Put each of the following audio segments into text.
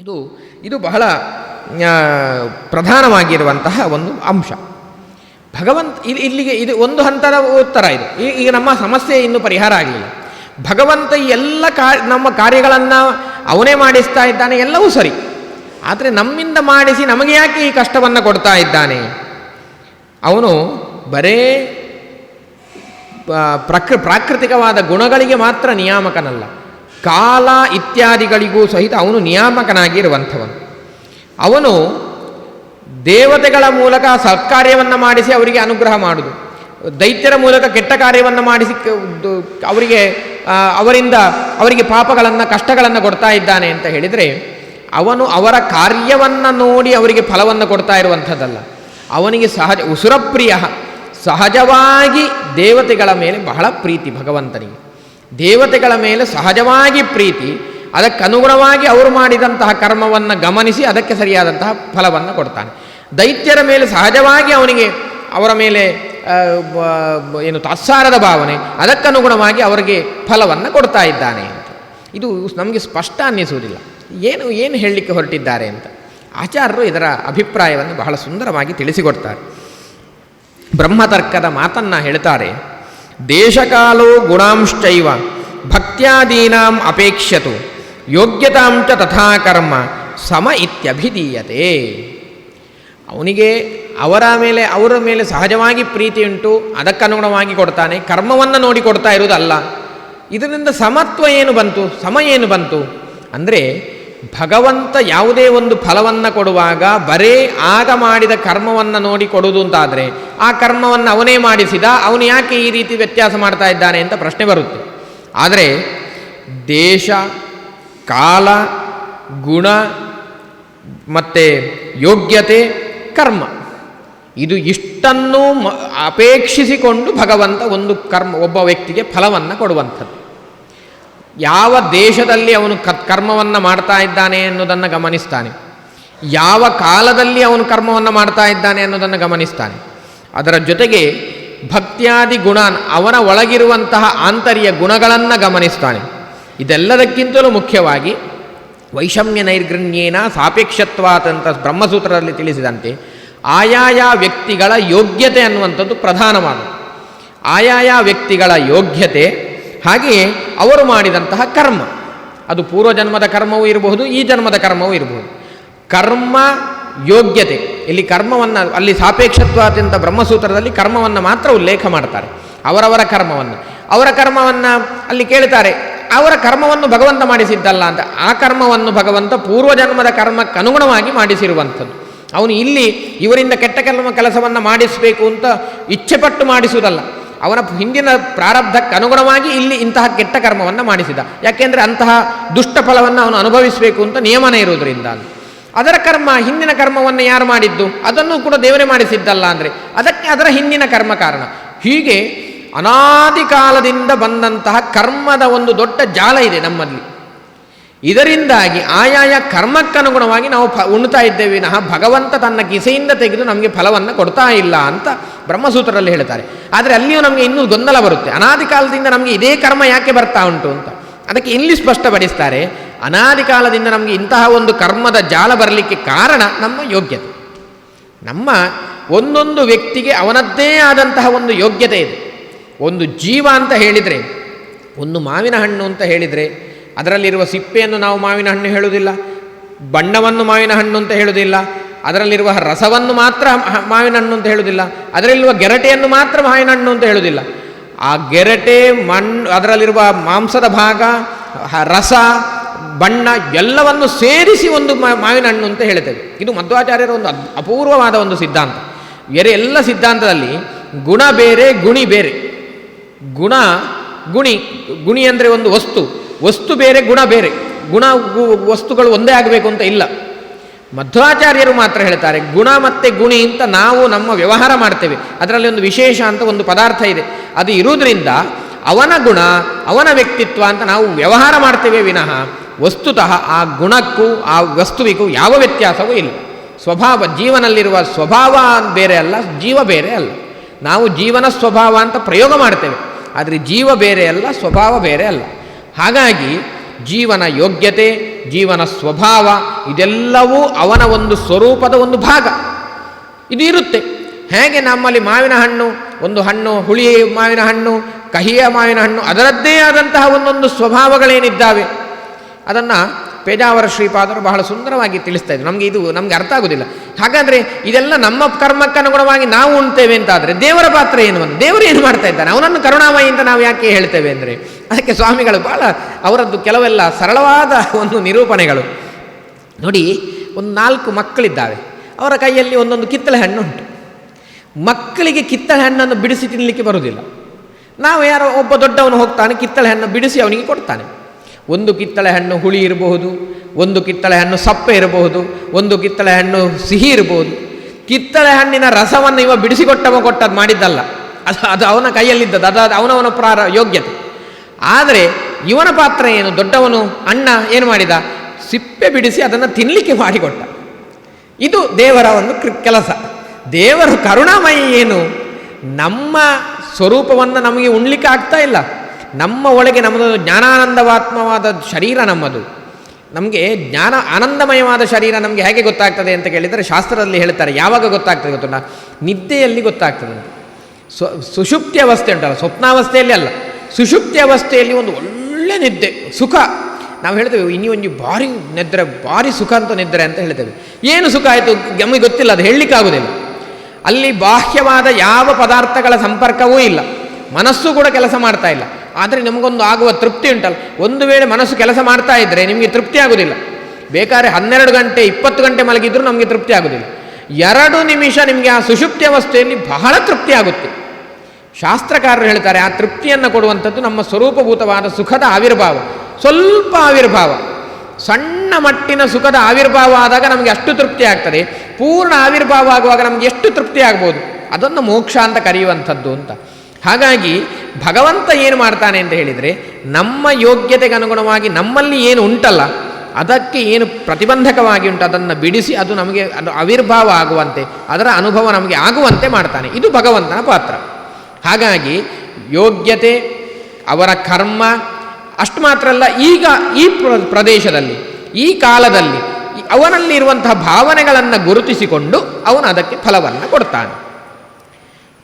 ಇದು ಇದು ಬಹಳ ಪ್ರಧಾನವಾಗಿರುವಂತಹ ಒಂದು ಅಂಶ. ಭಗವಂತ ಇಲ್ಲಿ ಇಲ್ಲಿಗೆ ಇದು ಒಂದು ಹಂತದ ಉತ್ತರ ಇದು. ಈಗ ನಮ್ಮ ಸಮಸ್ಯೆ ಇನ್ನೂ ಪರಿಹಾರ ಆಗಲಿಲ್ಲ. ಭಗವಂತ ಎಲ್ಲ ಕಾ, ನಮ್ಮ ಕಾರ್ಯಗಳನ್ನು ಅವನೇ ಮಾಡಿಸ್ತಾ ಇದ್ದಾನೆ, ಎಲ್ಲವೂ ಸರಿ. ಆದರೆ ನಮ್ಮಿಂದ ಮಾಡಿಸಿ ನಮಗೆ ಯಾಕೆ ಈ ಕಷ್ಟವನ್ನು ಕೊಡ್ತಾ ಇದ್ದಾನೆ? ಅವನು ಬರೇ ಪ್ರಕೃ, ಪ್ರಾಕೃತಿಕವಾದ ಗುಣಗಳಿಗೆ ಮಾತ್ರ ನಿಯಾಮಕನಲ್ಲ. ಕಾಲ ಇತ್ಯಾದಿಗಳಿಗೂ ಸಹಿತ ಅವನು ನಿಯಾಮಕನಾಗಿರುವಂಥವನು. ಅವನು ದೇವತೆಗಳ ಮೂಲಕ ಸತ್ಕಾರ್ಯವನ್ನು ಮಾಡಿಸಿ ಅವರಿಗೆ ಅನುಗ್ರಹ ಮಾಡುವುದು ದೈತ್ಯರ ಮೂಲಕ ಕೆಟ್ಟ ಕಾರ್ಯವನ್ನು ಮಾಡಿಸಿ ಅವರಿಗೆ ಅವರಿಂದ ಅವರಿಗೆ ಪಾಪಗಳನ್ನು, ಕಷ್ಟಗಳನ್ನು ಕೊಡ್ತಾ ಇದ್ದಾನೆ ಅಂತ ಹೇಳಿದರೆ ಅವನು ಅವರ ಕಾರ್ಯವನ್ನು ನೋಡಿ ಅವರಿಗೆ ಫಲವನ್ನು ಕೊಡ್ತಾ ಇರುವಂಥದ್ದಲ್ಲ. ಅವನಿಗೆ ಸಹಜ ಉಸುರಪ್ರಿಯ ಸಹಜವಾಗಿ ದೇವತೆಗಳ ಮೇಲೆ ಬಹಳ ಪ್ರೀತಿ ಭಗವಂತನಿಗೆ. ದೇವತೆಗಳ ಮೇಲೆ ಸಹಜವಾಗಿ ಪ್ರೀತಿ ಅದಕ್ಕನುಗುಣವಾಗಿ ಅವರು ಮಾಡಿದಂತಹ ಕರ್ಮವನ್ನು ಗಮನಿಸಿ ಅದಕ್ಕೆ ಸರಿಯಾದಂತಹ ಫಲವನ್ನು ಕೊಡ್ತಾನೆ. ದೈತ್ಯರ ಮೇಲೆ ಸಹಜವಾಗಿ ಅವನಿಗೆ ಅವರ ಮೇಲೆ ಏನು ತಾತ್ಸಾರದ ಭಾವನೆ ಅದಕ್ಕನುಗುಣವಾಗಿ ಅವರಿಗೆ ಫಲವನ್ನು ಕೊಡ್ತಾ ಇದ್ದಾನೆ ಅಂತ. ಇದು ನಮಗೆ ಸ್ಪಷ್ಟ ಅನ್ನಿಸುವುದಿಲ್ಲ. ಏನು ಏನು ಹೇಳಲಿಕ್ಕೆ ಹೊರಟಿದ್ದಾರೆ ಅಂತ ಆಚಾರ್ಯರು ಇದರ ಅಭಿಪ್ರಾಯವನ್ನು ಬಹಳ ಸುಂದರವಾಗಿ ತಿಳಿಸಿಕೊಡ್ತಾರೆ. ಬ್ರಹ್ಮತರ್ಕದ ಮಾತನ್ನು ಹೇಳ್ತಾರೆ ದೇಶಕಾಲೋ ಗುಣಾಂಶ್ಚೈವ, ಭಕ್ತ್ಯಾದೀನಾಂ ಅಪೇಕ್ಷತು ಯೋಗ್ಯತಾಂಚ ತಥಾ ಕರ್ಮ, ಸಮ ಇತ್ಯಭಿಧೀಯತೆ. ಅವನಿಗೆ ಅವರ ಮೇಲೆ ಅವರ ಮೇಲೆ ಸಹಜವಾಗಿ ಪ್ರೀತಿ ಉಂಟು, ಅದಕ್ಕನುಗುಣವಾಗಿ ಕೊಡ್ತಾನೆ, ಕರ್ಮವನ್ನು ನೋಡಿ ಕೊಡ್ತಾ ಇರುವುದಲ್ಲ, ಇದರಿಂದ ಸಮತ್ವ ಏನು ಬಂತು, ಸಮ ಏನು ಬಂತು? ಅಂದರೆ ಭಗವಂತ ಯಾವುದೇ ಒಂದು ಫಲವನ್ನು ಕೊಡುವಾಗ ಬರೇ ಆಗ ಮಾಡಿದ ಕರ್ಮವನ್ನು ನೋಡಿ ಕೊಡುವುದು ಅಂತಾದರೆ ಆ ಕರ್ಮವನ್ನು ಅವನೇ ಮಾಡಿಸಿದ, ಅವನು ಯಾಕೆ ಈ ರೀತಿ ವ್ಯತ್ಯಾಸ ಮಾಡ್ತಾ ಇದ್ದಾನೆ ಅಂತ ಪ್ರಶ್ನೆ ಬರುತ್ತೆ. ಆದರೆ ದೇಶ, ಕಾಲ, ಗುಣ, ಮತ್ತು ಯೋಗ್ಯತೆ, ಕರ್ಮ, ಇದು ಇಷ್ಟನ್ನು ಅಪೇಕ್ಷಿಸಿಕೊಂಡು ಭಗವಂತ ಒಂದು ಕರ್ಮ, ಒಬ್ಬ ವ್ಯಕ್ತಿಗೆ ಫಲವನ್ನು ಕೊಡುವಂಥದ್ದು. ಯಾವ ದೇಶದಲ್ಲಿ ಅವನು ಕರ್ಮವನ್ನು ಮಾಡ್ತಾ ಇದ್ದಾನೆ ಅನ್ನೋದನ್ನು ಗಮನಿಸ್ತಾನೆ. ಯಾವ ಕಾಲದಲ್ಲಿ ಅವನು ಕರ್ಮವನ್ನು ಮಾಡ್ತಾ ಇದ್ದಾನೆ ಅನ್ನೋದನ್ನು ಗಮನಿಸ್ತಾನೆ. ಅದರ ಜೊತೆಗೆ ಭಕ್ತ್ಯಾದಿ ಗುಣ ಅವನ ಒಳಗಿರುವಂತಹ ಆಂತರ್ಯ ಗುಣಗಳನ್ನು ಗಮನಿಸ್ತಾನೆ. ಇದೆಲ್ಲದಕ್ಕಿಂತಲೂ ಮುಖ್ಯವಾಗಿ ವೈಷಮ್ಯ ನೈರ್ಗಣ್ಯೇನ ಸಾಪೇಕ್ಷತ್ವಾದಂಥ ಅಂತ ಬ್ರಹ್ಮಸೂತ್ರದಲ್ಲಿ ತಿಳಿಸಿದಂತೆ ಆಯಾಯ ವ್ಯಕ್ತಿಗಳ ಯೋಗ್ಯತೆ ಅನ್ನುವಂಥದ್ದು ಪ್ರಧಾನವಾದ. ಆಯಾಯ ವ್ಯಕ್ತಿಗಳ ಯೋಗ್ಯತೆ ಹಾಗೆಯೇ ಅವರು ಮಾಡಿದಂತಹ ಕರ್ಮ. ಅದು ಪೂರ್ವಜನ್ಮದ ಕರ್ಮವೂ ಇರಬಹುದು, ಈ ಜನ್ಮದ ಕರ್ಮವೂ ಇರಬಹುದು. ಕರ್ಮ ಯೋಗ್ಯತೆ. ಇಲ್ಲಿ ಕರ್ಮವನ್ನು, ಅಲ್ಲಿ ಸಾಪೇಕ್ಷತ್ವಾದ್ಯಂತ ಬ್ರಹ್ಮಸೂತ್ರದಲ್ಲಿ ಕರ್ಮವನ್ನು ಮಾತ್ರ ಉಲ್ಲೇಖ ಮಾಡ್ತಾರೆ. ಅವರವರ ಕರ್ಮವನ್ನು. ಅವರ ಕರ್ಮವನ್ನು ಅಲ್ಲಿ ಕೇಳ್ತಾರೆ, ಅವರ ಕರ್ಮವನ್ನು ಭಗವಂತ ಮಾಡಿಸಿದ್ದಲ್ಲ ಅಂತ. ಆ ಕರ್ಮವನ್ನು ಭಗವಂತ ಪೂರ್ವಜನ್ಮದ ಕರ್ಮಕ್ಕನುಗುಣವಾಗಿ ಮಾಡಿಸಿರುವಂಥದ್ದು. ಅವನು ಇಲ್ಲಿ ಇವರಿಂದ ಕೆಟ್ಟ ಕರ್ಮ ಕೆಲಸವನ್ನು ಮಾಡಿಸಬೇಕು ಅಂತ ಇಚ್ಛೆಪಟ್ಟು ಮಾಡಿಸುವುದಲ್ಲ. ಅವನ ಹಿಂದಿನ ಪ್ರಾರಬ್ಧಕ್ಕೆ ಅನುಗುಣವಾಗಿ ಇಲ್ಲಿ ಇಂತಹ ಕೆಟ್ಟ ಕರ್ಮವನ್ನು ಮಾಡಿಸಿದ. ಯಾಕೆಂದರೆ ಅಂತಹ ದುಷ್ಟ ಫಲವನ್ನು ಅವನು ಅನುಭವಿಸಬೇಕು ಅಂತ ನಿಯಮನ ಇರುವುದರಿಂದ ಅದರ ಕರ್ಮ, ಹಿಂದಿನ ಕರ್ಮವನ್ನು ಯಾರು ಮಾಡಿದ್ದು? ಅದನ್ನು ಕೂಡ ದೇವರೇ ಮಾಡಿಸಿದ್ದಲ್ಲ ಅಂದರೆ ಅದಕ್ಕೆ ಅದರ ಹಿಂದಿನ ಕರ್ಮ ಕಾರಣ. ಹೀಗೆ ಅನಾದಿ ಕಾಲದಿಂದ ಬಂದಂತಹ ಕರ್ಮದ ಒಂದು ದೊಡ್ಡ ಜಾಲ ಇದೆ ನಮ್ಮಲ್ಲಿ. ಇದರಿಂದಾಗಿ ಆಯಾಯ ಕರ್ಮಕ್ಕನುಗುಣವಾಗಿ ನಾವು ಫ ಉಣ್ತಾ ಇದ್ದೇವೆ. ವಿನಃ ಭಗವಂತ ತನ್ನ ಕಿಸೆಯಿಂದ ತೆಗೆದು ನಮಗೆ ಫಲವನ್ನು ಕೊಡ್ತಾ ಇಲ್ಲ ಅಂತ ಬ್ರಹ್ಮಸೂತ್ರದಲ್ಲಿ ಹೇಳ್ತಾರೆ. ಆದರೆ ಅಲ್ಲಿಯೂ ನಮಗೆ ಇನ್ನೂ ಗೊಂದಲ ಬರುತ್ತೆ. ಅನಾದಿ ಕಾಲದಿಂದ ನಮಗೆ ಇದೇ ಕರ್ಮ ಯಾಕೆ ಬರ್ತಾ ಉಂಟು ಅಂತ. ಅದಕ್ಕೆ ಇಲ್ಲಿ ಸ್ಪಷ್ಟಪಡಿಸ್ತಾರೆ ಅನಾದಿ ಕಾಲದಿಂದ ನಮಗೆ ಇಂತಹ ಒಂದು ಕರ್ಮದ ಜಾಲ ಬರಲಿಕ್ಕೆ ಕಾರಣ ನಮ್ಮ ಯೋಗ್ಯತೆ. ನಮ್ಮ ಒಂದೊಂದು ವ್ಯಕ್ತಿಗೆ ಅವನದ್ದೇ ಆದಂತಹ ಒಂದು ಯೋಗ್ಯತೆ ಇದೆ. ಒಂದು ಜೀವ ಅಂತ ಹೇಳಿದರೆ, ಒಂದು ಮಾವಿನ ಹಣ್ಣು ಅಂತ ಹೇಳಿದರೆ, ಅದರಲ್ಲಿರುವ ಸಿಪ್ಪೆಯನ್ನು ನಾವು ಮಾವಿನ ಹಣ್ಣು ಹೇಳುವುದಿಲ್ಲ, ಬಣ್ಣವನ್ನು ಮಾವಿನ ಹಣ್ಣು ಅಂತ ಹೇಳುವುದಿಲ್ಲ, ಅದರಲ್ಲಿರುವ ರಸವನ್ನು ಮಾತ್ರ ಮಾವಿನ ಹಣ್ಣು ಅಂತ ಹೇಳುವುದಿಲ್ಲ, ಅದರಲ್ಲಿರುವ ಗೆರಟೆಯನ್ನು ಮಾತ್ರ ಮಾವಿನ ಹಣ್ಣು ಅಂತ ಹೇಳುವುದಿಲ್ಲ. ಆ ಗೆರಟೆ ಮಣ್ಣು, ಅದರಲ್ಲಿರುವ ಮಾಂಸದ ಭಾಗ ರಸ ಬಣ್ಣ ಎಲ್ಲವನ್ನು ಸೇರಿಸಿ ಒಂದು ಮಾವಿನ ಹಣ್ಣು ಅಂತ ಹೇಳ್ತೇವೆ ಇದು ಮಧ್ವಾಚಾರ್ಯರ ಒಂದು ಅಪೂರ್ವವಾದ ಒಂದು ಸಿದ್ಧಾಂತ. ಬೇರೆ ಎಲ್ಲ ಸಿದ್ಧಾಂತದಲ್ಲಿ ಗುಣ ಬೇರೆ, ಗುಣಿ ಬೇರೆ. ಗುಣ, ಗುಣಿ ಗುಣಿ ಅಂದರೆ ಒಂದು ವಸ್ತು. ವಸ್ತು ಬೇರೆ, ಗುಣ ಬೇರೆ. ಗುಣ ವಸ್ತುಗಳು ಒಂದೇ ಆಗಬೇಕು ಅಂತ ಇಲ್ಲ. ಮಧ್ವಾಚಾರ್ಯರು ಮಾತ್ರ ಹೇಳ್ತಾರೆ, ಗುಣ ಮತ್ತು ಗುಣಿ ಅಂತ ನಾವು ನಮ್ಮ ವ್ಯವಹಾರ ಮಾಡ್ತೇವೆ. ಅದರಲ್ಲಿ ಒಂದು ವಿಶೇಷ ಅಂತ ಒಂದು ಪದಾರ್ಥ ಇದೆ. ಅದು ಇರುವುದರಿಂದ ಅವನ ಗುಣ, ಅವನ ವ್ಯಕ್ತಿತ್ವ ಅಂತ ನಾವು ವ್ಯವಹಾರ ಮಾಡ್ತೇವೆ ವಿನಃ ವಸ್ತುತಃ ಆ ಗುಣಕ್ಕೂ, ಆ ವಸ್ತುವಿಗೂ ಯಾವ ವ್ಯತ್ಯಾಸವೂ ಇಲ್ಲ. ಸ್ವಭಾವ, ಜೀವನಲ್ಲಿರುವ ಸ್ವಭಾವ ಬೇರೆ ಅಲ್ಲ, ಜೀವ ಬೇರೆ ಅಲ್ಲ. ನಾವು ಜೀವನ ಸ್ವಭಾವ ಅಂತ ಪ್ರಯೋಗ ಮಾಡ್ತೇವೆ, ಆದರೆ ಜೀವ ಬೇರೆ ಅಲ್ಲ, ಸ್ವಭಾವ ಬೇರೆ ಅಲ್ಲ. ಹಾಗಾಗಿ ಜೀವನ ಯೋಗ್ಯತೆ, ಜೀವನ ಸ್ವಭಾವ, ಇದೆಲ್ಲವೂ ಅವನ ಒಂದು ಸ್ವರೂಪದ ಒಂದು ಭಾಗ. ಇದು ಇರುತ್ತೆ. ಹೇಗೆ ನಮ್ಮಲ್ಲಿ ಮಾವಿನ ಹಣ್ಣು, ಒಂದು ಹಣ್ಣು, ಹುಳಿ ಮಾವಿನ ಹಣ್ಣು, ಕಹಿಯ ಮಾವಿನ ಹಣ್ಣು, ಅದರದ್ದೇ ಆದಂತಹ ಒಂದೊಂದು ಸ್ವಭಾವಗಳೇನಿದ್ದಾವೆ? ಅದನ್ನು ಪೇಜಾವರ ಶ್ರೀಪಾದರು ಬಹಳ ಸುಂದರವಾಗಿ ತಿಳಿಸ್ತಾ ಇದ್ರು. ನಮಗೆ ಇದು ನಮಗೆ ಅರ್ಥ ಆಗೋದಿಲ್ಲ. ಹಾಗಾದರೆ ಇದೆಲ್ಲ ನಮ್ಮ ಕರ್ಮಕ್ಕನುಗುಣವಾಗಿ ನಾವು ಉಣ್ತೇವೆ ಅಂತಾದರೆ ದೇವರ ಪಾತ್ರ ಏನು ಅಂತ? ದೇವರು ಏನು ಮಾಡ್ತಾ ಇದ್ದಾನೆ ಅವನನ್ನು ಕರುಣಾಮಯಿ ಅಂತ ನಾವು ಯಾಕೆ ಹೇಳ್ತೇವೆ ಅಂದರೆ? ಅದಕ್ಕೆ ಸ್ವಾಮಿಗಳು ಬಹಳ ಅವರದ್ದು ಕೆಲವೆಲ್ಲ ಸರಳವಾದ ಒಂದು ನಿರೂಪಣೆಗಳು. ನೋಡಿ, ಒಂದು ನಾಲ್ಕು ಮಕ್ಕಳಿದ್ದಾವೆ. ಅವರ ಕೈಯಲ್ಲಿ ಒಂದೊಂದು ಕಿತ್ತಳೆ ಹಣ್ಣು ಉಂಟು ಮಕ್ಕಳಿಗೆ ಕಿತ್ತಳೆ ಹಣ್ಣನ್ನು ಬಿಡಿಸಿ ತಿನ್ನಲಿಕ್ಕೆ ಬರುವುದಿಲ್ಲ. ನಾವು ಯಾರೋ ಒಬ್ಬ ದೊಡ್ಡವನು ಹೋಗ್ತಾನೆ, ಕಿತ್ತಳೆ ಹಣ್ಣು ಬಿಡಿಸಿ ಅವನಿಗೆ ಕೊಡ್ತಾನೆ. ಒಂದು ಕಿತ್ತಳೆ ಹಣ್ಣು ಹುಳಿ ಇರಬಹುದು, ಒಂದು ಕಿತ್ತಳೆ ಹಣ್ಣು ಸಪ್ಪೆ ಇರಬಹುದು, ಒಂದು ಕಿತ್ತಳೆ ಹಣ್ಣು ಸಿಹಿ ಇರಬಹುದು. ಕಿತ್ತಳೆ ಹಣ್ಣಿನ ರಸವನ್ನು ಇವ ಬಿಡಿಸಿಕೊಟ್ಟವ ಕೊಟ್ಟದ್ದು ಮಾಡಿದ್ದಲ್ಲ. ಅದು ಅದು ಅವನ ಕೈಯಲ್ಲಿದ್ದದ್ದು, ಅದು ಅವನವನ ಪ್ರಾರ, ಯೋಗ್ಯತೆ. ಆದರೆ ಇವನ ಪಾತ್ರ ಏನು? ದೊಡ್ಡವನು ಅಣ್ಣ ಏನು ಮಾಡಿದ? ಸಿಪ್ಪೆ ಬಿಡಿಸಿ ಅದನ್ನು ತಿನ್ನಲಿಕ್ಕೆ ಮಾಡಿಕೊಟ್ಟ. ಇದು ದೇವರ ಒಂದು ಕೆಲಸ. ದೇವರು ಕರುಣಾಮಯಿ ಏನು? ನಮ್ಮ ಸ್ವರೂಪವನ್ನು ನಮಗೆ ಉಣ್ಲಿಕ್ಕೆ ಆಗ್ತಾ ಇಲ್ಲ. ನಮ್ಮ ಒಳಗೆ ನಮ್ಮದು ಜ್ಞಾನಾನಂದವಾತ್ಮವಾದ ಶರೀರ ನಮ್ಮದು. ನಮಗೆ ಜ್ಞಾನ ಆನಂದಮಯವಾದ ಶರೀರ ನಮಗೆ ಹೇಗೆ ಗೊತ್ತಾಗ್ತದೆ ಅಂತ ಕೇಳಿದರೆ ಶಾಸ್ತ್ರದಲ್ಲಿ ಹೇಳ್ತಾರೆ. ಯಾವಾಗ ಗೊತ್ತಾಗ್ತದೆ ಗೊತ್ತುಂಟ? ನಿದ್ದೆಯಲ್ಲಿ ಗೊತ್ತಾಗ್ತದೆ ಸ್ವ ಸುಷುಪ್ತಿ ಅವಸ್ಥೆ ಉಂಟಲ್ಲ, ಸ್ವಪ್ನಾವಸ್ಥೆಯಲ್ಲಿ ಅಲ್ಲ. ಸುಷುಪ್ತಿ ಅವಸ್ಥೆಯಲ್ಲಿ ಒಂದು ಒಳ್ಳೆ ನಿದ್ದೆ, ಸುಖ. ನಾವು ಹೇಳ್ತೇವೆ, ಇನ್ನೂ ಒಂದು ಭಾರಿ ನಿದ್ರೆ, ಭಾರಿ ಸುಖ ಅಂತ ನಿದ್ರೆ ಅಂತ ಹೇಳ್ತೇವೆ. ಏನು ಸುಖ ಆಯಿತು? ನಮಗೆ ಗೊತ್ತಿಲ್ಲ, ಅದು ಹೇಳಲಿಕ್ಕಾಗೋದಿಲ್ಲ. ಅಲ್ಲಿ ಬಾಹ್ಯವಾದ ಯಾವ ಪದಾರ್ಥಗಳ ಸಂಪರ್ಕವೂ ಇಲ್ಲ. ಮನಸ್ಸು ಕೂಡ ಕೆಲಸ ಮಾಡ್ತಾ ಇಲ್ಲ. ಆದರೆ ನಿಮಗೊಂದು ಆಗುವ ತೃಪ್ತಿ ಉಂಟಲ್ಲ. ಒಂದು ವೇಳೆ ಮನಸ್ಸು ಕೆಲಸ ಮಾಡ್ತಾ ಇದ್ದರೆ ನಿಮಗೆ ತೃಪ್ತಿ ಆಗೋದಿಲ್ಲ. ಬೇಕಾದ್ರೆ ಹನ್ನೆರಡು ಗಂಟೆ, ಇಪ್ಪತ್ತು ಗಂಟೆ ಮಲಗಿದ್ರೂ ನಮಗೆ ತೃಪ್ತಿ ಆಗೋದಿಲ್ಲ. ಎರಡು ನಿಮಿಷ ನಿಮಗೆ ಆ ಸುಷುಪ್ತಿ ಅವಸ್ಥೆಯಲ್ಲಿ ಬಹಳ ತೃಪ್ತಿ ಆಗುತ್ತೆ. ಶಾಸ್ತ್ರಕಾರರು ಹೇಳ್ತಾರೆ, ಆ ತೃಪ್ತಿಯನ್ನು ಕೊಡುವಂಥದ್ದು ನಮ್ಮ ಸ್ವರೂಪಭೂತವಾದ ಸುಖದ ಆವಿರ್ಭಾವ. ಸ್ವಲ್ಪ ಆವಿರ್ಭಾವ. ಸಣ್ಣ ಮಟ್ಟಿನ ಸುಖದ ಆವಿರ್ಭಾವ ಆದಾಗ ನಮಗೆ ಅಷ್ಟು ತೃಪ್ತಿ ಆಗ್ತದೆ. ಪೂರ್ಣ ಆವಿರ್ಭಾವ ಆಗುವಾಗ ನಮಗೆ ಎಷ್ಟು ತೃಪ್ತಿ ಆಗ್ಬೋದು? ಅದನ್ನು ಮೋಕ್ಷ ಅಂತ ಕರೆಯುವಂಥದ್ದು ಅಂತ. ಹಾಗಾಗಿ ಭಗವಂತ ಏನು ಮಾಡ್ತಾನೆ ಅಂತ ಹೇಳಿದರೆ ನಮ್ಮ ಯೋಗ್ಯತೆಗೆ ಅನುಗುಣವಾಗಿ ನಮ್ಮಲ್ಲಿ ಏನು ಉಂಟಲ್ಲ, ಅದಕ್ಕೆ ಏನು ಪ್ರತಿಬಂಧಕವಾಗಿ ಉಂಟು, ಅದನ್ನು ಬಿಡಿಸಿ ಅದು ನಮಗೆ ಅದು ಆವಿರ್ಭಾವ ಆಗುವಂತೆ, ಅದರ ಅನುಭವ ನಮಗೆ ಆಗುವಂತೆ ಮಾಡ್ತಾನೆ. ಇದು ಭಗವಂತನ ಪಾತ್ರ. ಹಾಗಾಗಿ ಯೋಗ್ಯತೆ, ಅವರ ಕರ್ಮ, ಅಷ್ಟು ಮಾತ್ರ ಅಲ್ಲ, ಈಗ ಈ ಪ್ರ- ಪ್ರದೇಶದಲ್ಲಿ, ಈ ಕಾಲದಲ್ಲಿ ಅವನಲ್ಲಿರುವಂತಹ ಭಾವನೆಗಳನ್ನು ಗುರುತಿಸಿಕೊಂಡು ಅವನು ಅದಕ್ಕೆ ಫಲವನ್ನು ಕೊಡ್ತಾನೆ.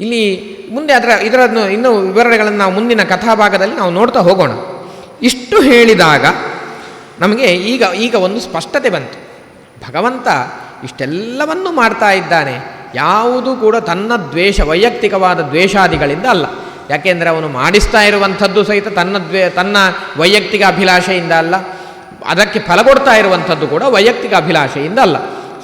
ಇಲ್ಲಿ ಮುಂದೆ ಅದರ ಇದರನ್ನು ಇನ್ನೂ ವಿವರಣೆಗಳನ್ನು ನಾವು ಮುಂದಿನ ಕಥಾಭಾಗದಲ್ಲಿ ನಾವು ನೋಡ್ತಾ ಹೋಗೋಣ. ಇಷ್ಟು ಹೇಳಿದಾಗ ನಮಗೆ ಈಗ ಈಗ ಒಂದು ಸ್ಪಷ್ಟತೆ ಬಂತು. ಭಗವಂತ ಇಷ್ಟೆಲ್ಲವನ್ನು ಮಾಡ್ತಾ ಇದ್ದಾನೆ. ಯಾವುದೂ ಕೂಡ ತನ್ನ ದ್ವೇಷ, ವೈಯಕ್ತಿಕವಾದ ದ್ವೇಷಾದಿಗಳಿಂದ ಅಲ್ಲ. ಯಾಕೆಂದರೆ ಅವನು ಮಾಡಿಸ್ತಾ ಇರುವಂಥದ್ದು ಸಹಿತ ತನ್ನ ದ್ವೇ, ತನ್ನ ವೈಯಕ್ತಿಕ ಅಭಿಲಾಷೆಯಿಂದ ಅಲ್ಲ. ಅದಕ್ಕೆ ಫಲ ಕೊಡ್ತಾ ಇರುವಂಥದ್ದು ಕೂಡ ವೈಯಕ್ತಿಕ ಅಭಿಲಾಷೆಯಿಂದ ಅಲ್ಲ.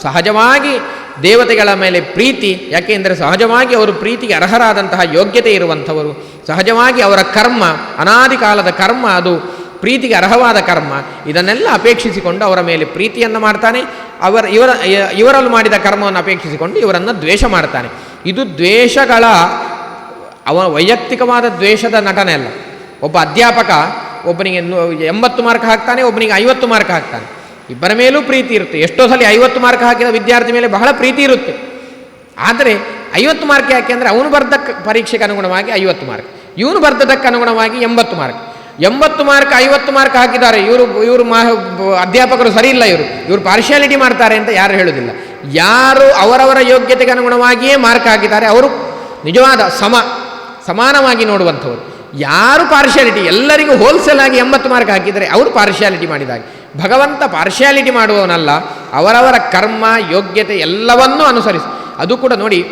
ಸಹಜವಾಗಿ ದೇವತೆಗಳ ಮೇಲೆ ಪ್ರೀತಿ ಯಾಕೆಂದರೆ ಸಹಜವಾಗಿ ಅವರು ಪ್ರೀತಿಗೆ ಅರ್ಹರಾದಂತಹ ಯೋಗ್ಯತೆ ಇರುವಂಥವರು. ಸಹಜವಾಗಿ ಅವರ ಕರ್ಮ, ಅನಾದಿ ಕಾಲದ ಕರ್ಮ ಅದು, ಪ್ರೀತಿಗೆ ಅರ್ಹವಾದ ಕರ್ಮ, ಇದನ್ನೆಲ್ಲ ಅಪೇಕ್ಷಿಸಿಕೊಂಡು ಅವರ ಮೇಲೆ ಪ್ರೀತಿಯನ್ನು ಮಾಡ್ತಾನೆ. ಅವರ, ಇವರ, ಇವರಲ್ಲಿ ಮಾಡಿದ ಕರ್ಮವನ್ನು ಅಪೇಕ್ಷಿಸಿಕೊಂಡು ಇವರನ್ನು ದ್ವೇಷ ಮಾಡ್ತಾನೆ. ಇದು ದ್ವೇಷಗಳ, ಅವ, ವೈಯಕ್ತಿಕವಾದ ದ್ವೇಷದ ನಟನೆ ಅಲ್ಲ. ಒಬ್ಬ ಅಧ್ಯಾಪಕ ಒಬ್ಬನಿಗೆ ಎಂಬತ್ತು ಮಾರ್ಕ್ ಹಾಕ್ತಾನೆ, ಒಬ್ಬನಿಗೆ ಐವತ್ತು ಮಾರ್ಕ್ ಹಾಕ್ತಾನೆ. ಇಬ್ಬರ ಮೇಲೂ ಪ್ರೀತಿ ಇರುತ್ತೆ. ಎಷ್ಟೋ ಸಲ ಐವತ್ತು ಮಾರ್ಕ್ ಹಾಕಿದ ವಿದ್ಯಾರ್ಥಿ ಮೇಲೆ ಬಹಳ ಪ್ರೀತಿ ಇರುತ್ತೆ. ಆದರೆ ಐವತ್ತು ಮಾರ್ಕ್ ಯಾಕೆ ಅಂದರೆ ಅವನು ಬರ್ದ ಪರೀಕ್ಷೆಗೆ ಅನುಗುಣವಾಗಿ ಐವತ್ತು ಮಾರ್ಕ್. ಇವನು ಬರ್ದದಕ್ಕೆ ಅನುಗುಣವಾಗಿ ಎಂಬತ್ತು ಮಾರ್ಕ್. ಎಂಬತ್ತು ಮಾರ್ಕ್, ಐವತ್ತು ಮಾರ್ಕ್ ಹಾಕಿದ್ದಾರೆ. ಇವರು ಇವರು ಮಾ ಅಧ್ಯಾಪಕರು ಸರಿ ಇಲ್ಲ ಇವರು. ಇವರು ಪಾರ್ಶಿಯಾಲಿಟಿ ಮಾಡ್ತಾರೆ ಅಂತ ಯಾರು ಹೇಳುವುದಿಲ್ಲ ಯಾರು ಅವರವರ ಯೋಗ್ಯತೆಗೆ ಅನುಗುಣವಾಗಿಯೇ ಮಾರ್ಕ್ ಹಾಕಿದ್ದಾರೆ, ಅವರು ನಿಜವಾದ ಸಮ, ಸಮಾನವಾಗಿ ನೋಡುವಂಥವ್ರು. ಯಾರು ಪಾರ್ಶಿಯಾಲಿಟಿ ಎಲ್ಲರಿಗೂ ಹೋಲ್ಸೇಲ್ ಆಗಿ ಎಂಬತ್ತು ಮಾರ್ಕ್ ಹಾಕಿದರೆ ಅವರು ಪಾರ್ಶಿಯಾಲಿಟಿ ಮಾಡಿದಾಗ. ಭಗವಂತ ಪಾರ್ಶಿಯಾಲಿಟಿ ಮಾಡುವವನಲ್ಲ, ಅವರವರ ಕರ್ಮ, ಯೋಗ್ಯತೆ ಎಲ್ಲವನ್ನೂ ಅನುಸರಿಸಿ. ಅದು ಕೂಡ ನೋಡಿ,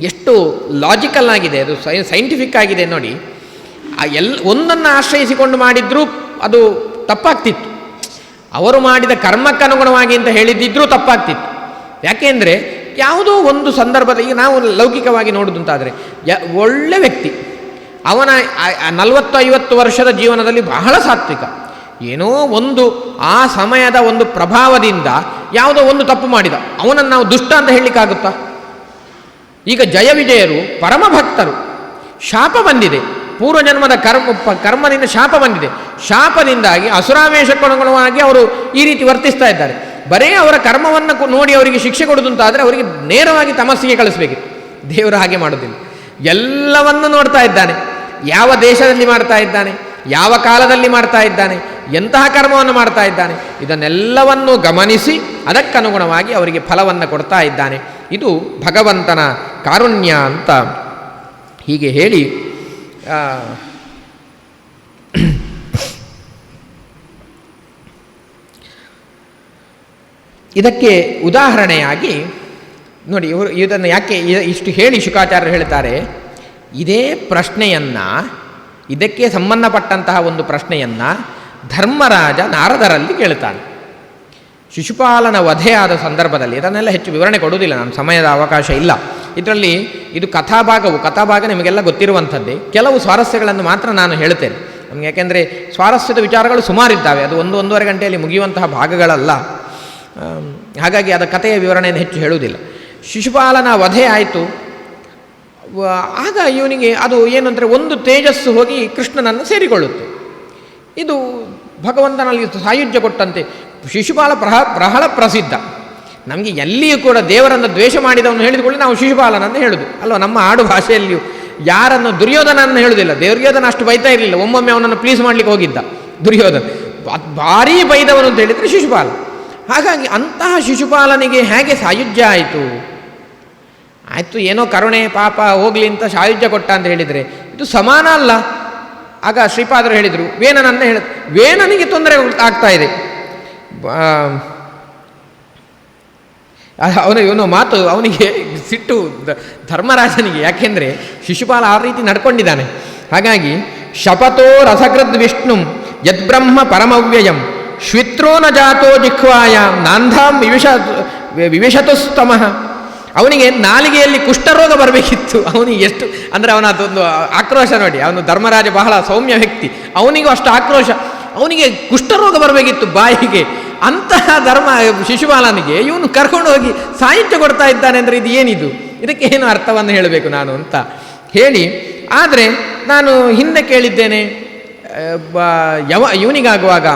ಎಷ್ಟು ಲಾಜಿಕಲ್ ಆಗಿದೆ, ಅದು ಸೈ ಸೈಂಟಿಫಿಕ್ ಆಗಿದೆ ನೋಡಿ. ಎಲ್, ಒಂದನ್ನು ಆಶ್ರಯಿಸಿಕೊಂಡು ಮಾಡಿದ್ರೂ ಅದು ತಪ್ಪಾಗ್ತಿತ್ತು. ಅವರು ಮಾಡಿದ ಕರ್ಮಕ್ಕನುಗುಣವಾಗಿ ಅಂತ ಹೇಳಿದ್ದಿದ್ರೂ ತಪ್ಪಾಗ್ತಿತ್ತು. ಯಾಕೆಂದರೆ ಯಾವುದೋ ಒಂದು ಸಂದರ್ಭದ ಈಗ ನಾವು ಲೌಕಿಕವಾಗಿ ನೋಡೋದಂತಾದರೆ, ಯ, ಒಳ್ಳೆ ವ್ಯಕ್ತಿ, ಅವನ ನಲವತ್ತು ಐವತ್ತು ವರ್ಷದ ಜೀವನದಲ್ಲಿ ಬಹಳ ಸಾತ್ವಿಕ. ಏನೋ ಒಂದು ಆ ಸಮಯದ ಒಂದು ಪ್ರಭಾವದಿಂದ ಯಾವುದೋ ಒಂದು ತಪ್ಪು ಮಾಡಿದ. ಅವನನ್ನು ನಾವು ದುಷ್ಟ ಅಂತ ಹೇಳಲಿಕ್ಕಾಗುತ್ತಾ? ಈಗ ಜಯ ವಿಜಯರು ಪರಮ ಭಕ್ತರು ಶಾಪ ಬಂದಿದೆ. ಪೂರ್ವಜನ್ಮದ ಕರ್ಮ ಕರ್ಮದಿಂದ ಶಾಪ ಬಂದಿದೆ. ಶಾಪದಿಂದಾಗಿ ಅಸುರಾವೇಶಕ್ಕನುಗುಣವಾಗಿ ಅವರು ಈ ರೀತಿ ವರ್ತಿಸ್ತಾ ಇದ್ದಾರೆ. ಬರೇ ಅವರ ಕರ್ಮವನ್ನು ನೋಡಿ ಅವರಿಗೆ ಶಿಕ್ಷೆ ಕೊಡುವುದಂತಾದರೆ ಅವರಿಗೆ ನೇರವಾಗಿ ತಮಸ್ಸಿಗೆ ಕಳಿಸ್ಬೇಕು ದೇವರು ಹಾಗೆ ಮಾಡೋದಿಲ್ಲ ಎಲ್ಲವನ್ನು ನೋಡ್ತಾ ಇದ್ದಾನೆ. ಯಾವ ದೇಶದಲ್ಲಿ ಮಾಡ್ತಾ ಇದ್ದಾನೆ? ಯಾವ ಕಾಲದಲ್ಲಿ ಮಾಡ್ತಾ ಇದ್ದಾನೆ? ಎಂತಹ ಕರ್ಮವನ್ನು ಮಾಡ್ತಾ ಇದ್ದಾನೆ? ಇದನ್ನೆಲ್ಲವನ್ನು ಗಮನಿಸಿ ಅದಕ್ಕನುಗುಣವಾಗಿ ಅವರಿಗೆ ಫಲವನ್ನು ಕೊಡ್ತಾ ಇದ್ದಾನೆ. ಇದು ಭಗವಂತನ ಕಾರುಣ್ಯ ಅಂತ ಹೀಗೆ ಹೇಳಿ ಇದಕ್ಕೆ ಉದಾಹರಣೆಯಾಗಿ ನೋಡಿ, ಇವರು ಇದನ್ನು ಯಾಕೆ ಇಷ್ಟು ಹೇಳಿ ಶುಕಾಚಾರ್ಯರು ಹೇಳ್ತಾರೆ, ಇದೇ ಪ್ರಶ್ನೆಯನ್ನು ಇದಕ್ಕೆ ಸಂಬಂಧಪಟ್ಟಂತಹ ಒಂದು ಪ್ರಶ್ನೆಯನ್ನು ಧರ್ಮರಾಜ ನಾರದರಲ್ಲಿ ಕೇಳ್ತಾನೆ. ಶಿಶುಪಾಲನ ವಧೆಯಾದ ಸಂದರ್ಭದಲ್ಲಿ, ಇದನ್ನೆಲ್ಲ ಹೆಚ್ಚು ವಿವರಣೆ ಕೊಡುವುದಿಲ್ಲ, ನಾನು ಸಮಯದ ಅವಕಾಶ ಇಲ್ಲ. ಇದರಲ್ಲಿ ಇದು ಕಥಾಭಾಗವು, ಕಥಾಭಾಗ ನಿಮಗೆಲ್ಲ ಗೊತ್ತಿರುವಂಥದ್ದೇ. ಕೆಲವು ಸ್ವಾರಸ್ಯಗಳನ್ನು ಮಾತ್ರ ನಾನು ಹೇಳ್ತೇನೆ ನಮಗೆ ಯಾಕೆಂದರೆ ಸ್ವಾರಸ್ಯದ ವಿಚಾರಗಳು ಸುಮಾರಿದ್ದಾವೆ, ಅದು ಒಂದು ಒಂದೂವರೆ ಗಂಟೆಯಲ್ಲಿ ಮುಗಿಯುವಂತಹ ಭಾಗಗಳಲ್ಲ. ಹಾಗಾಗಿ ಅದರ ಕಥೆಯ ವಿವರಣೆಯನ್ನು ಹೆಚ್ಚು ಹೇಳುವುದಿಲ್ಲ. ಶಿಶುಪಾಲನ ವಧೆ ಆಯಿತು ಆಗ ಇವನಿಗೆ ಅದು ಏನಂದರೆ ಒಂದು ತೇಜಸ್ಸು ಹೋಗಿ ಕೃಷ್ಣನನ್ನು ಸೇರಿಕೊಳ್ಳುತ್ತೆ. ಇದು ಭಗವಂತನಲ್ಲಿ ಸಾಯುಜ್ಯ ಕೊಟ್ಟಂತೆ. ಶಿಶುಪಾಲ ಪ್ರಹ ಬಹಳ ಪ್ರಸಿದ್ಧ. ನಮಗೆ ಎಲ್ಲಿಯೂ ಕೂಡ ದೇವರನ್ನು ದ್ವೇಷ ಮಾಡಿದವನು ಹೇಳಿದುಕೊಳ್ಳಿ ನಾವು ಶಿಶುಪಾಲನನ್ನು ಹೇಳುದು. ಅಲ್ವಾ, ನಮ್ಮ ಆಡು ಭಾಷೆಯಲ್ಲಿಯೂ ಯಾರನ್ನು ದುರ್ಯೋಧನನ್ನು ಹೇಳುವುದಿಲ್ಲ. ದುರ್ಯೋಧನ ಅಷ್ಟು ಬೈತಾ ಇರಲಿಲ್ಲ. ಒಮ್ಮೊಮ್ಮೆ ಅವನನ್ನು ಪ್ಲೀಸ್ ಮಾಡಲಿಕ್ಕೆ ಹೋಗಿದ್ದ ದುರ್ಯೋಧನ. ಭಾರೀ ಬೈದವನು ಅಂತ ಹೇಳಿದರೆ ಶಿಶುಪಾಲ ಹಾಗಾಗಿ ಅಂತಹ ಶಿಶುಪಾಲನಿಗೆ ಹೇಗೆ ಸಾಯುಜ್ಯ ಆಯಿತು? ಆಯಿತು, ಏನೋ ಕರುಣೆ, ಪಾಪ, ಹೋಗಲಿ ಅಂತ ಸಾಯುಜ್ಯ ಕೊಟ್ಟ ಅಂತ ಹೇಳಿದರೆ, ಇದು ಸಮಾನ ಅಲ್ಲ. ಆಗ ಶ್ರೀಪಾದರು ಹೇಳಿದರು ವೇನನನ್ನು ಹೇಳ ವೇನನಿಗೆ ತೊಂದರೆ ಆಗ್ತಾ ಇದೆ. ಅವನು ಇವನು ಮಾತು, ಅವನಿಗೆ ಸಿಟ್ಟು ಧರ್ಮರಾಜನಿಗೆ, ಯಾಕೆಂದರೆ ಶಿಶುಪಾಲ ಆ ರೀತಿ ನಡ್ಕೊಂಡಿದ್ದಾನೆ. ಹಾಗಾಗಿ, ಶಪಥೋ ರಸಕೃದ್ ವಿಷ್ಣು ಯದ್ಬ್ರಹ್ಮ ಪರಮವ್ಯಯಂ, ಶ್ವಿತ್ರೋ ನ ಜಾತೋ ಜಿಹ್ವಾಯ, ನಾಂಧಾಂ ವಿವಿಷ ವಿವಿಷತುಸ್ತಮಃ ಅವನಿಗೆ ನಾಲಿಗೆಯಲ್ಲಿ ಕುಷ್ಠರೋಗ ಬರಬೇಕಿತ್ತು. ಅವನಿಗೆ ಎಷ್ಟು, ಅಂದರೆ ಅವನ ಅದೊಂದು ಆಕ್ರೋಶ ನೋಡಿ, ಅವನು ಧರ್ಮರಾಜ ಬಹಳ ಸೌಮ್ಯ ವ್ಯಕ್ತಿ. ಅವನಿಗೂ ಅಷ್ಟು ಆಕ್ರೋಶ. ಅವನಿಗೆ ಕುಷ್ಠರೋಗ ಬರಬೇಕಿತ್ತು ಬಾಯಿಗೆ. ಅಂತಹ ಧರ್ಮ ಶಿಶುಪಾಲನಿಗೆ ಇವನು ಕರ್ಕೊಂಡು ಹೋಗಿ ಸಾಹಿತ್ಯ ಕೊಡ್ತಾ ಇದ್ದಾನೆ ಅಂದರೆ ಇದು ಏನಿದು? ಇದಕ್ಕೆ ಏನು ಅರ್ಥವನ್ನು ಹೇಳಬೇಕು ನಾನು ಅಂತ ಹೇಳಿ. ಆದರೆ ನಾನು ಹಿಂದೆ ಕೇಳಿದ್ದೇನೆ ಯವ, ಇವನಿಗಾಗುವಾಗ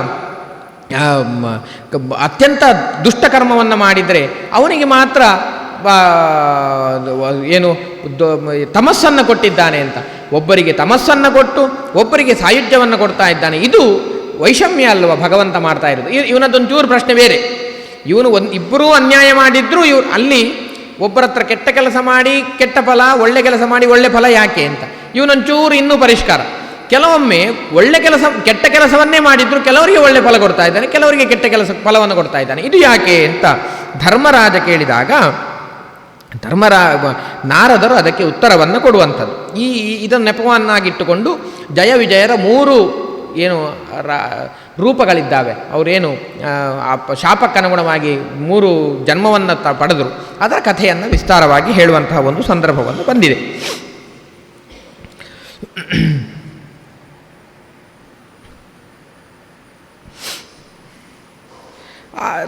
ಅತ್ಯಂತ ದುಷ್ಟಕರ್ಮವನ್ನು ಮಾಡಿದರೆ ಅವನಿಗೆ ಮಾತ್ರ ಏನು ತಮಸ್ಸನ್ನು ಕೊಟ್ಟಿದ್ದಾನೆ ಅಂತ. ಒಬ್ಬರಿಗೆ ತಮಸ್ಸನ್ನು ಕೊಟ್ಟು, ಒಬ್ಬರಿಗೆ ಸಾಯುಜ್ಯವನ್ನು ಕೊಡ್ತಾ ಇದ್ದಾನೆ. ಇದು ವೈಷಮ್ಯ ಅಲ್ವ? ಭಗವಂತ ಮಾಡ್ತಾ ಇರೋದು. ಇವ್- ಇವನದೊಂದು ಚೂರು ಪ್ರಶ್ನೆ ಬೇರೆ. ಇವನು ಒಂದು, ಇಬ್ಬರೂ ಅನ್ಯಾಯ ಮಾಡಿದ್ರು ಇವ್ರು ಅಲ್ಲಿ ಒಬ್ಬರ ಹತ್ರ ಕೆಟ್ಟ ಕೆಲಸ ಮಾಡಿ, ಕೆಟ್ಟ ಫಲ, ಒಳ್ಳೆ ಕೆಲಸ ಮಾಡಿ, ಒಳ್ಳೆ ಫಲ ಯಾಕೆ ಅಂತ. ಇವನೊಂಚೂರು ಇನ್ನೂ ಪರಿಷ್ಕಾರ. ಕೆಲವೊಮ್ಮೆ ಒಳ್ಳೆ ಕೆಲಸ, ಕೆಟ್ಟ ಕೆಲಸವನ್ನೇ ಮಾಡಿದ್ರು ಕೆಲವರಿಗೆ ಒಳ್ಳೆ ಫಲ ಕೊಡ್ತಾ ಇದ್ದಾನೆ, ಕೆಲವರಿಗೆ ಕೆಟ್ಟ ಕೆಲಸ, ಫಲವನ್ನು ಕೊಡ್ತಾ ಇದ್ದಾನೆ. ಇದು ಯಾಕೆ ಅಂತ ಧರ್ಮರಾಜ ಕೇಳಿದಾಗ ಧರ್ಮರಾ ನಾರದರು ಅದಕ್ಕೆ ಉತ್ತರವನ್ನು ಕೊಡುವಂಥದ್ದು. ಈ ಇದನ್ನು ನೆಪವನ್ನಾಗಿಟ್ಟುಕೊಂಡು ಜಯ ವಿಜಯರ ಮೂರು ಏನು ರೂಪಗಳಿದ್ದಾವೆ. ಅವರೇನು ಆ, ಶಾಪಕ್ಕನುಗುಣವಾಗಿ ಮೂರು ಜನ್ಮವನ್ನು ತ ಪಡೆದರು. ಅದರ ಕಥೆಯನ್ನು ವಿಸ್ತಾರವಾಗಿ ಹೇಳುವಂತಹ ಒಂದು ಸಂದರ್ಭವನ್ನು ಬಂದಿದೆ.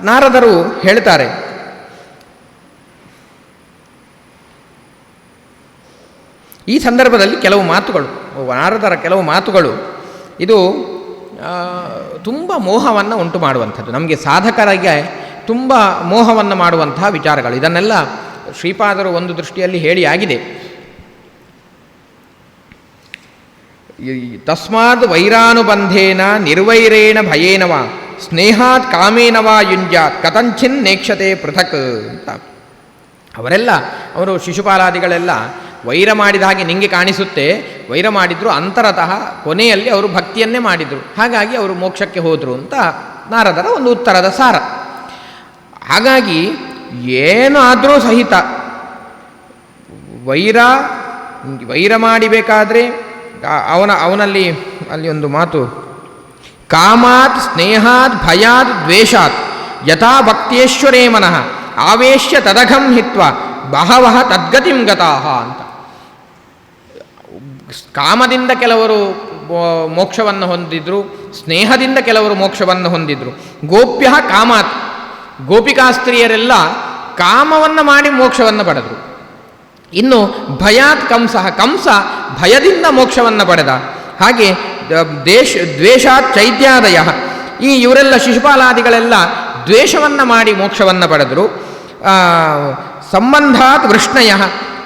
ನಾರದರು ಹೇಳ್ತಾರೆ ಈ ಸಂದರ್ಭದಲ್ಲಿ ಕೆಲವು ಮಾತುಗಳು ನಾರದರ ಕೆಲವು ಮಾತುಗಳು, ಇದು ತುಂಬ ಮೋಹವನ್ನು ಉಂಟು ಮಾಡುವಂಥದ್ದು. ನಮಗೆ ಸಾಧಕರಿಗೆ ತುಂಬ ಮೋಹವನ್ನು ಮಾಡುವಂತಹ ವಿಚಾರಗಳು. ಇದನ್ನೆಲ್ಲ ಶ್ರೀಪಾದರು ಒಂದು ದೃಷ್ಟಿಯಲ್ಲಿ ಹೇಳಿ ಆಗಿದೆ. ತಸ್ಮಾತ್ ವೈರಾನುಬಂಧೇನ ನಿರ್ವೈರೇಣ ಭಯೇನವ ಸ್ನೇಹಾತ್ ಕಾಮೇನವ ಯುಂಜಾತ್ ಕಥಂಚಿನ್ ನೇಕ್ಷತೆ ಪೃಥಕ್ ಅಂತ. ಅವರೆಲ್ಲ, ಅವರು ಶಿಶುಪಾಲಾದಿಗಳೆಲ್ಲ ವೈರ ಮಾಡಿದ ಹಾಗೆ ನಿಮಗೆ ಕಾಣಿಸುತ್ತೆ. ವೈರ ಮಾಡಿದ್ರು ಅಂತರತಃ ಕೊನೆಯಲ್ಲಿ ಅವರು ಭಕ್ತಿಯನ್ನೇ ಮಾಡಿದರು. ಹಾಗಾಗಿ ಅವರು ಮೋಕ್ಷಕ್ಕೆ ಹೋದರು ಅಂತ ನಾರದರ ಒಂದು ಉತ್ತರದ ಸಾರ. ಹಾಗಾಗಿ ಏನು ಆದರೂ ಸಹಿತ ವೈರ ವೈರ ಮಾಡಿಬೇಕಾದ್ರೆ ಅವನ, ಅವನಲ್ಲಿ ಅಲ್ಲಿ ಒಂದು ಮಾತು. ಕಾಮಾತ್ ಸ್ನೇಹಾತ್ ಭಯಾತ್ ದ್ವೇಷಾತ್ ಯಥಾ ಭಕ್ತೇಶ್ವರೇ ಮನಃ. ಆವೇಶ್ಯ ತದಘಂ ಹಿತ್ವ ಬಹವಹ ತದ್ಗತಿಂ ಗತಾಹ ಅಂತ. ಕಾಮದಿಂದ ಕೆಲವರು ಮೋಕ್ಷವನ್ನು ಹೊಂದಿದ್ರು, ಸ್ನೇಹದಿಂದ ಕೆಲವರು ಮೋಕ್ಷವನ್ನು ಹೊಂದಿದ್ರು. ಗೋಪ್ಯ ಕಾಮಾತ್. ಗೋಪಿಕಾಸ್ತ್ರೀಯರೆಲ್ಲ ಕಾಮವನ್ನು ಮಾಡಿ ಮೋಕ್ಷವನ್ನು ಪಡೆದರು. ಇನ್ನು ಭಯಾತ್ ಕಂಸ ಕಂಸ ಭಯದಿಂದ ಮೋಕ್ಷವನ್ನು ಪಡೆದ. ಹಾಗೆ ದೇಶ, ದ್ವೇಷಾತ್ ಚೈತ್ಯಾದಯ. ಈ ಇವರೆಲ್ಲ ಶಿಶುಪಾಲಾದಿಗಳೆಲ್ಲ ದ್ವೇಷವನ್ನು ಮಾಡಿ ಮೋಕ್ಷವನ್ನು ಪಡೆದರು. ಸಂಬಂಧಾತ್ ವೃಷ್ಣಯ.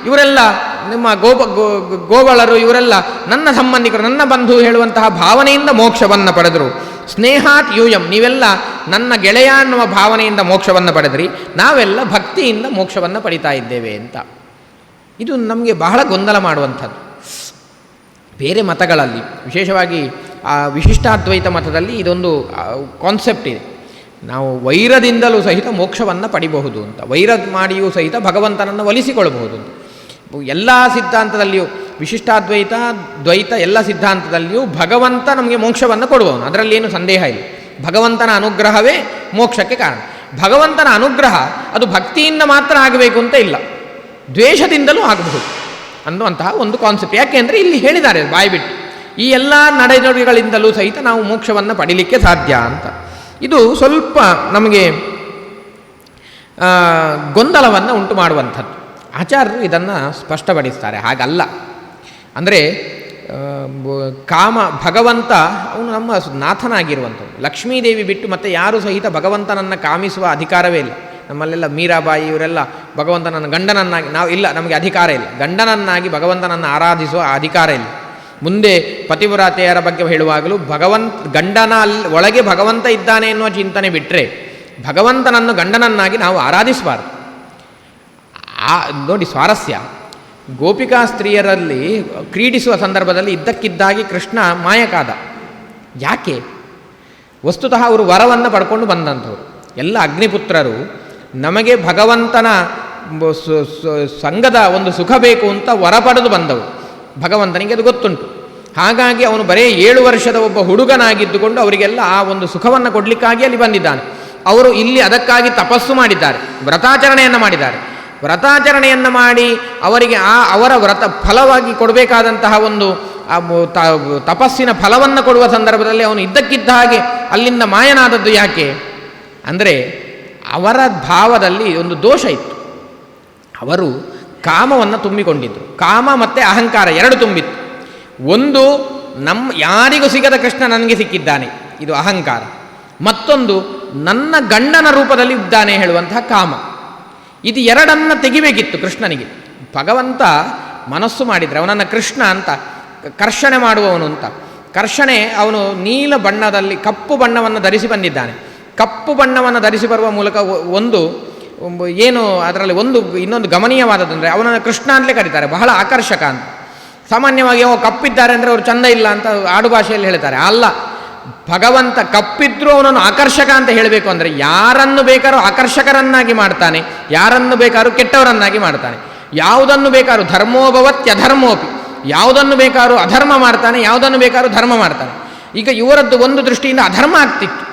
ಇವರೆಲ್ಲ ನಿಮ್ಮ ಗೋಪ ಗೋ- ಗೋವಳರು ಇವರೆಲ್ಲ ನನ್ನ ಸಂಬಂಧಿಕರು, ನನ್ನ ಬಂಧು ಹೇಳುವಂತಹ ಭಾವನೆಯಿಂದ ಮೋಕ್ಷವನ್ನು ಪಡೆದರು. ಸ್ನೇಹಾತ್ ಯೂಯಂ, ನೀವೆಲ್ಲ ನನ್ನ ಗೆಳೆಯ ಅನ್ನುವ ಭಾವನೆಯಿಂದ ಮೋಕ್ಷವನ್ನು ಪಡೆದ್ರಿ. ನಾವೆಲ್ಲ ಭಕ್ತಿಯಿಂದ ಮೋಕ್ಷವನ್ನು ಪಡಿತಾ ಇದ್ದೇವೆ ಅಂತ. ಇದು ನಮಗೆ ಬಹಳ ಗೊಂದಲ ಮಾಡುವಂಥದ್ದು. ಬೇರೆ ಮತಗಳಲ್ಲಿ, ವಿಶೇಷವಾಗಿ ಆ ವಿಶಿಷ್ಟಾದ್ವೈತ ಮತದಲ್ಲಿ ಇದೊಂದು ಕಾನ್ಸೆಪ್ಟ್ ಇದೆ. ನಾವು ವೈರದಿಂದಲೂ ಸಹಿತ ಮೋಕ್ಷವನ್ನು ಪಡಿಬಹುದು ಅಂತ, ವೈರ ಮಾಡಿಯೂ ಸಹಿತ ಭಗವಂತನನ್ನು ಒಲಿಸಿಕೊಳ್ಳಬಹುದು ಅಂತ. ಎಲ್ಲ ಸಿದ್ಧಾಂತದಲ್ಲಿಯೂ, ವಿಶಿಷ್ಟಾದ್ವೈತ, ದ್ವೈತ ಎಲ್ಲ ಸಿದ್ಧಾಂತದಲ್ಲಿಯೂ ಭಗವಂತ ನಮಗೆ ಮೋಕ್ಷವನ್ನು ಕೊಡುವವನು. ಅದರಲ್ಲಿ ಏನು ಸಂದೇಹ ಇಲ್ಲ. ಭಗವಂತನ ಅನುಗ್ರಹವೇ ಮೋಕ್ಷಕ್ಕೆ ಕಾರಣ. ಭಗವಂತನ ಅನುಗ್ರಹ ಅದು ಭಕ್ತಿಯಿಂದ ಮಾತ್ರ ಆಗಬೇಕು ಅಂತ ಇಲ್ಲ. ದ್ವೇಷದಿಂದಲೂ ಆಗಬಹುದು ಅನ್ನುವಂತಹ ಒಂದು ಕಾನ್ಸೆಪ್ಟ್ ಯಾಕೆಂದರೆ ಇಲ್ಲಿ ಹೇಳಿದ್ದಾರೆ ಬಾಯ್ಬಿಟ್ಟು ಈ ಎಲ್ಲ ನಡೆನುಡಿಗಳಿಂದಲೂ ಸಹಿತ ನಾವು ಮೋಕ್ಷವನ್ನು ಪಡಿಲಿಕ್ಕೆ ಸಾಧ್ಯ ಅಂತ. ಇದು ಸ್ವಲ್ಪ ನಮಗೆ ಗೊಂದಲವನ್ನು ಉಂಟು ಮಾಡುವಂಥದ್ದು. ಆಚಾರ್ಯರು ಇದನ್ನು ಸ್ಪಷ್ಟಪಡಿಸ್ತಾರೆ, ಹಾಗಲ್ಲ. ಅಂದರೆ ಕಾಮ, ಭಗವಂತ, ಅವನು ನಮ್ಮ ನಾಥನಾಗಿರುವಂಥದ್ದು ಲಕ್ಷ್ಮೀದೇವಿ ಬಿಟ್ಟು ಮತ್ತೆ ಯಾರು ಸಹಿತ ಭಗವಂತನನ್ನು ಕಾಮಿಸುವ ಅಧಿಕಾರವೇ ಇಲ್ಲ. ನಮ್ಮಲ್ಲೆಲ್ಲ ಮೀರಾಬಾಯಿ ಇವರೆಲ್ಲ ಭಗವಂತನನ್ನು, ಗಂಡನನ್ನಾಗಿ, ನಾವು ಇಲ್ಲ, ನಮಗೆ ಅಧಿಕಾರ ಇಲ್ಲ. ಗಂಡನನ್ನಾಗಿ ಭಗವಂತನನ್ನು ಆರಾಧಿಸುವ ಅಧಿಕಾರ ಇಲ್ಲ. ಮುಂದೆ ಪತಿವ್ರಾತೆಯರ ಬಗ್ಗೆ ಹೇಳುವಾಗಲೂ ಭಗವಂತ, ಗಂಡನ ಒಳಗೆ ಭಗವಂತ ಇದ್ದಾನೆ ಎನ್ನುವ ಚಿಂತನೆ ಬಿಟ್ಟರೆ ಭಗವಂತನನ್ನು ಗಂಡನನ್ನಾಗಿ ನಾವು ಆರಾಧಿಸಬಾರ್ದು. ಆ, ನೋಡಿ ಸ್ವಾರಸ್ಯ. ಗೋಪಿಕಾ ಸ್ತ್ರೀಯರಲ್ಲಿ ಕ್ರೀಡಿಸುವ ಸಂದರ್ಭದಲ್ಲಿ ಇದ್ದಕ್ಕಿದ್ದಾಗಿ ಕೃಷ್ಣ ಮಾಯಕಾದ. ಯಾಕೆ? ವಸ್ತುತಃ ಅವರು ವರವನ್ನು ಪಡ್ಕೊಂಡು ಬಂದಂಥವ್ರು. ಎಲ್ಲ ಅಗ್ನಿಪುತ್ರರು, ನಮಗೆ ಭಗವಂತನ ಸಂಘದ ಒಂದು ಸುಖ ಬೇಕು ಅಂತ ವರ ಪಡೆದು ಬಂದವು ಭಗವಂತನಿಗೆ ಅದು ಗೊತ್ತುಂಟು. ಹಾಗಾಗಿ ಅವನು ಬರೇ ಏಳು ವರ್ಷದ ಒಬ್ಬ ಹುಡುಗನಾಗಿದ್ದುಕೊಂಡು ಅವರಿಗೆಲ್ಲ ಆ ಒಂದು ಸುಖವನ್ನು ಕೊಡಲಿಕ್ಕಾಗಿ ಅಲ್ಲಿ ಬಂದಿದ್ದಾನೆ. ಅವರು ಇಲ್ಲಿ ಅದಕ್ಕಾಗಿ ತಪಸ್ಸು ಮಾಡಿದ್ದಾರೆ, ವ್ರತಾಚರಣೆಯನ್ನು ಮಾಡಿದ್ದಾರೆ. ವ್ರತಾಚರಣೆಯನ್ನು ಮಾಡಿ ಅವರಿಗೆ ಆ ಅವರ ವ್ರತ ಫಲವಾಗಿ ಕೊಡಬೇಕಾದಂತಹ ಒಂದು ತಪಸ್ಸಿನ ಫಲವನ್ನು ಕೊಡುವ ಸಂದರ್ಭದಲ್ಲಿ ಅವನು ಇದ್ದಕ್ಕಿದ್ದ ಹಾಗೆ ಅಲ್ಲಿಂದ ಮಾಯನಾದದ್ದು ಯಾಕೆ? ಅಂದರೆ ಅವರ ಭಾವದಲ್ಲಿ ಒಂದು ದೋಷ ಇತ್ತು. ಅವರು ಕಾಮವನ್ನು ತುಂಬಿಕೊಂಡಿದ್ದರು ಕಾಮ ಮತ್ತು ಅಹಂಕಾರ ಎರಡು ತುಂಬಿತ್ತು. ಒಂದು ನಮ್ಮ ಯಾರಿಗೂ ಸಿಗದ ಕೃಷ್ಣ ನನಗೆ ಸಿಕ್ಕಿದ್ದಾನೆ, ಇದು ಅಹಂಕಾರ. ಮತ್ತೊಂದು, ನನ್ನ ಗಂಡನ ರೂಪದಲ್ಲಿ ಇದ್ದಾನೆ ಹೇಳುವಂತಹ ಕಾಮ. ಇದು ಎರಡನ್ನು ತೆಗಿಬೇಕಿತ್ತು ಕೃಷ್ಣನಿಗೆ. ಭಗವಂತ ಮನಸ್ಸು ಮಾಡಿದರೆ, ಅವನನ್ನು ಕೃಷ್ಣ ಅಂತ ಕರ್ಷಣೆ ಮಾಡುವವನು ಅಂತ. ಕರ್ಷಣೆ ಅವನು ನೀಲ ಬಣ್ಣದಲ್ಲಿ, ಕಪ್ಪು ಬಣ್ಣವನ್ನು ಧರಿಸಿ ಬಂದಿದ್ದಾನೆ. ಕಪ್ಪು ಬಣ್ಣವನ್ನು ಧರಿಸಿ ಬರುವ ಮೂಲಕ ಒಂದು ಏನು ಅದರಲ್ಲಿ ಒಂದು, ಇನ್ನೊಂದು ಗಮನೀಯವಾದದಂದರೆ ಅವನನ್ನು ಕೃಷ್ಣ ಅಂತಲೇ ಕರೀತಾರೆ, ಬಹಳ ಆಕರ್ಷಕ ಅಂತ. ಸಾಮಾನ್ಯವಾಗಿ ಅವ ಕಪ್ಪಿದ್ದಾರೆ ಅಂದರೆ ಅವರು ಚಂದ ಇಲ್ಲ ಅಂತ ಆಡು ಭಾಷೆಯಲ್ಲಿ ಹೇಳ್ತಾರೆ. ಅಲ್ಲ ಭಗವಂತ ಕಪ್ಪಿದ್ರೂ ಅವನನ್ನು ಆಕರ್ಷಕ ಅಂತ ಹೇಳಬೇಕು ಅಂದರೆ ಯಾರನ್ನು ಬೇಕಾದ್ರೂ ಆಕರ್ಷಕರನ್ನಾಗಿ ಮಾಡ್ತಾನೆ, ಯಾರನ್ನು ಬೇಕಾದ್ರೂ ಕೆಟ್ಟವರನ್ನಾಗಿ ಮಾಡ್ತಾನೆ. ಯಾವುದನ್ನು ಬೇಕಾದ್ರೂ ಧರ್ಮೋಭವತ್ಯಧರ್ಮೋಪಿ ಯಾವುದನ್ನು ಬೇಕಾದ್ರೂ ಅಧರ್ಮ ಮಾಡ್ತಾನೆ, ಯಾವುದನ್ನು ಬೇಕಾದ್ರೂ ಧರ್ಮ ಮಾಡ್ತಾನೆ. ಈಗ ಇವರದ್ದು ಒಂದು ದೃಷ್ಟಿಯಿಂದ ಅಧರ್ಮ ಆಗ್ತಿತ್ತು.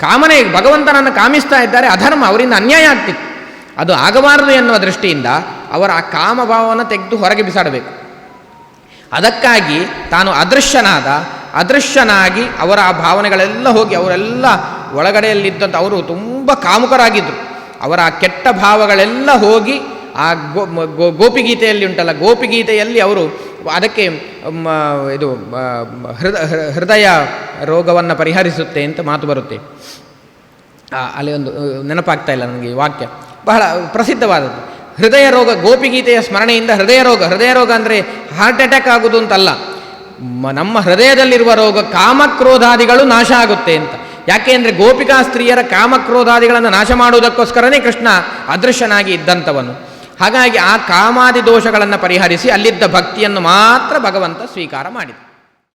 ಕಾಮನೆ, ಭಗವಂತನನ್ನು ಕಾಮಿಸ್ತಾ ಇದ್ದಾರೆ, ಅಧರ್ಮ, ಅವರಿಂದ ಅನ್ಯಾಯ ಆಗ್ತಿತ್ತು. ಅದು ಆಗಬಾರದು ಎನ್ನುವ ದೃಷ್ಟಿಯಿಂದ ಅವರ ಆ ಕಾಮಭಾವವನ್ನು ತೆಗೆದು ಹೊರಗೆ ಬಿಸಾಡಬೇಕು. ಅದಕ್ಕಾಗಿ ತಾನು ಅದೃಶ್ಯನಾದ ಅದೃಶ್ಯನಾಗಿ ಅವರ ಆ ಭಾವನೆಗಳೆಲ್ಲ ಹೋಗಿ ಅವರೆಲ್ಲ ಒಳಗಡೆಯಲ್ಲಿದ್ದಂಥ ಅವರು ತುಂಬ ಕಾಮುಕರಾಗಿದ್ದರು ಅವರ ಆ ಕೆಟ್ಟ ಭಾವಗಳೆಲ್ಲ ಹೋಗಿ ಆ ಗೋ ಗೋಪಿಗೀತೆಯಲ್ಲಿ ಉಂಟಲ್ಲ, ಗೋಪಿಗೀತೆಯಲ್ಲಿ ಅವರು ಅದಕ್ಕೆ ಇದು ಹೃದ ಹೃದಯ ರೋಗವನ್ನು ಪರಿಹರಿಸುತ್ತೆ ಅಂತ ಮಾತು ಬರುತ್ತೆ. ಅಲ್ಲಿ ಒಂದು ನೆನಪಾಗ್ತಾ ಇಲ್ಲ ನನಗೆ ವಾಕ್ಯ. ಬಹಳ ಪ್ರಸಿದ್ಧವಾದದ್ದು. ಹೃದಯ ರೋಗ, ಗೋಪಿಗೀತೆಯ ಸ್ಮರಣೆಯಿಂದ ಹೃದಯ ರೋಗ ಹೃದಯ ರೋಗ ಅಂದರೆ ಹಾರ್ಟ್ ಅಟ್ಯಾಕ್ ಆಗೋದು ಅಂತಲ್ಲ. ನಮ್ಮ ಹೃದಯದಲ್ಲಿರುವ ರೋಗ ಕಾಮಕ್ರೋಧಾದಿಗಳು ನಾಶ ಆಗುತ್ತೆ ಅಂತ. ಯಾಕೆ ಅಂದರೆ ಗೋಪಿಕಾ ಸ್ತ್ರೀಯರ ಕಾಮಕ್ರೋಧಾದಿಗಳನ್ನು ನಾಶ ಮಾಡುವುದಕ್ಕೋಸ್ಕರನೇ ಕೃಷ್ಣ ಅದೃಶ್ಯನಾಗಿ ಇದ್ದಂಥವನು. ಹಾಗಾಗಿ ಆ ಕಾಮಾದಿ ದೋಷಗಳನ್ನು ಪರಿಹರಿಸಿ ಅಲ್ಲಿದ್ದ ಭಕ್ತಿಯನ್ನು ಮಾತ್ರ ಭಗವಂತ ಸ್ವೀಕಾರ ಮಾಡಿದ.